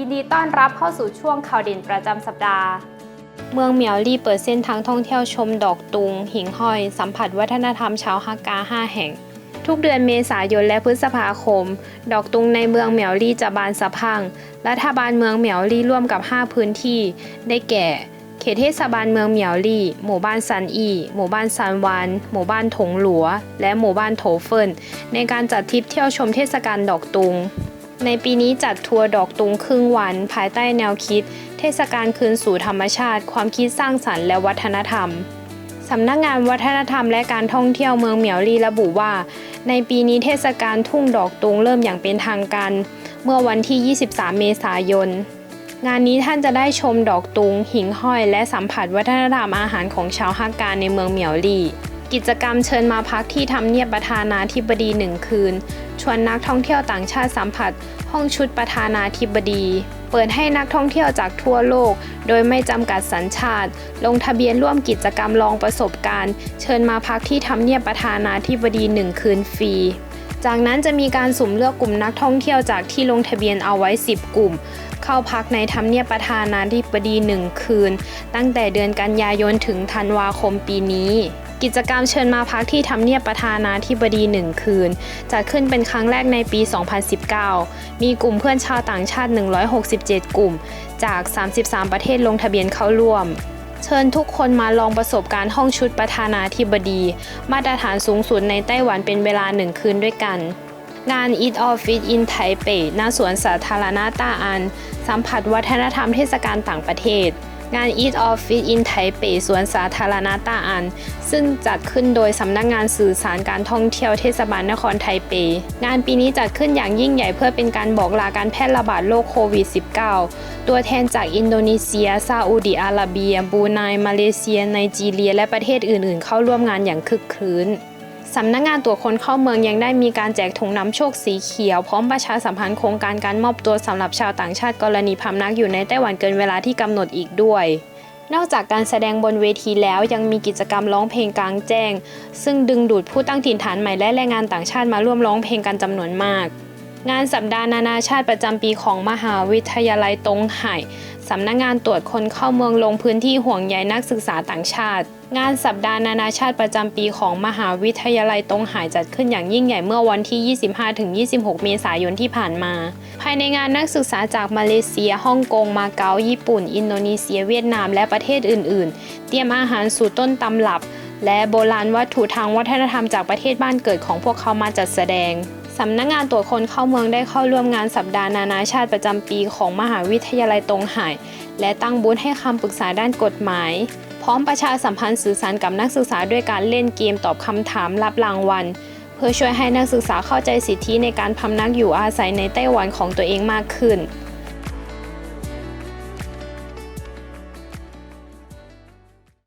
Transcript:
ยินดีต้อนรับเข้าสู่ช่วงข่าวเด่นประจำสัปดาห์ เมืองเหมียวลี่เปิดเส้นทางท่องเที่ยวชมดอกตุง หิ่งห้อย สัมผัสวัฒนธรรมชาวฮักกา 5 แห่ง ทุกเดือนเมษายนและพฤษภาคม ดอกตุงในเมืองเหมียวลี่จะบานสะพัง รัฐบาลเมืองเหมียวลี่ร่วมกับ 5 พื้นที่ ได้แก่ เขตเทศบาลเมืองเหมียวลี่ หมู่บ้านซันอี หมู่บ้านซันวาน หมู่บ้านถงหลัว และหมู่บ้านโถเฟินในการจัดทริปเที่ยวชมเทศกาลดอกตุง ในปีนี้จัดทัวร์ดอกตุงครึ่งวัน ภายใต้แนวคิด เทศกาลคืนสู่ธรรมชาติ ความคิดสร้างสรรค์และวัฒนธรรมสำนักงานวัฒนธรรมและการท่องเที่ยวเมืองเหมียวลีระบุว่า ในปีนี้เทศกาลทุ่งดอกตุงเริ่มอย่างเป็นทางการ เมื่อวันที่ 23 เมษายน งานนี้ท่านจะได้ชมดอกตุง หิ่งห้อย และสัมผัสวัฒนธรรมอาหารของชาวฮักการในเมืองเหมียวลี กิจกรรมเชิญมาพักที่ทำเนียบประธานาธิบดีหนึ่งคืน ชวนนักท่องเที่ยวต่างชาติสัมผัส ห้องชุดประธานาธิบดี เปิดให้นักท่องเที่ยวจากทั่วโลก โดยไม่จำกัดสัญชาติ ลงทะเบียนร่วมกิจกรรมลองประสบการณ์ เชิญมาพักที่ทำเนียบประธานาธิบดีหนึ่งคืนฟรีจากนั้นจะมีการสุ่มเลือกกลุ่มนักท่องเที่ยวจากที่ลงทะเบียนเอาไว้ 10 กลุ่ม เข้าพักในทำเนียบประธานาธิบดีหนึ่งคืน ตั้งแต่เดือนกันยายนถึงธันวาคมปีนี้ กิจกรรมเชิญมาพักที่ทำเนียบประธานาธิบดีหนึ่งคืน จัดขึ้นเป็นครั้งแรกในปี 2019 มีกลุ่มเพื่อนชาวต่างชาติ 167 กลุ่ม จาก 33 ประเทศลงทะเบียนเข้าร่วม เชิญทุกคนมาลองประสบการณ์ห้องชุดประธานาธิบดี มาตรฐานสูงสุดในไต้หวันเป็นเวลาหนึ่งคืนด้วยกันงาน Eat of Fit in Taipei ณสวนสาธารณะต้าอัน สัมผัสวัฒนธรรมเทศกาลต่างประเทศ งาน Eat of Fit in Taipei สวนสาธารณะต้าอัน ซึ่งจัดขึ้นโดยสำนักงานสื่อสารการท่องเที่ยวเทศบาลนครไทเป งานปีนี้จัดขึ้นอย่างยิ่งใหญ่เพื่อเป็นการบอกลาการแพร่ระบาดโรคโควิด -19 ตัวแทนจากอินโดนีเซีย ซาอุดิอาระเบีย บูไน มาเลเซีย ไนจีเรีย และประเทศอื่น ๆ เข้าร่วมงานอย่างคึกครื้น สำนักงานตรวจคนเข้าเมืองยังได้มีการแจกถุงน้ำโชคสีเขียว พร้อมประชาสัมพันธ์โครงการการมอบตัวสำหรับชาวต่างชาติกรณีพำนักอยู่ในไต้หวันเกินเวลาที่กำหนดอีกด้วย นอกจากการแสดงบนเวทีแล้วยังมีกิจกรรมร้องเพลงกลางแจ้ง ซึ่งดึงดูดผู้ตั้งถิ่นฐานใหม่และแรงงานต่างชาติมาร่วมร้องเพลงกันจำนวนมาก งานสัปดาห์นานาชาติประจำปีของมหาวิทยาลัยตงไห่สำนักงานตรวจคนเข้าเมืองลงพื้นที่ห่วงใยนักศึกษาต่างชาติ งานสัปดาห์นานาชาติประจำปีของมหาวิทยาลัยตงไห่จัดขึ้นอย่างยิ่งใหญ่เมื่อวันที่ 25-26 เมษายนที่ผ่านมา ภายในงานนักศึกษาจากมาเลเซียฮ่องกง มาเก๊าญี่ปุ่น อินโดนีเซีย เวียดนาม และประเทศอื่น ๆ เตรียมอาหารสู่ต้นตำรับ และโบราณวัตถุทางวัฒนธรรมจากประเทศบ้านเกิดของพวกเขามาจัดแสดง สำนักงานตรวจคนเข้าเมืองได้เข้าร่วมงานสัปดาห์นานาชาติประจำปีของมหาวิทยาลัยตงไห่และตั้งบูธให้คำปรึกษาด้านกฎหมาย พร้อมประชาสัมพันธ์สื่อสารกับนักศึกษาด้วยการเล่นเกมตอบคำถามรับรางวัล เพื่อช่วยให้นักศึกษาเข้าใจสิทธิในการพำนักอยู่อาศัยในไต้หวันของตัวเองมากขึ้น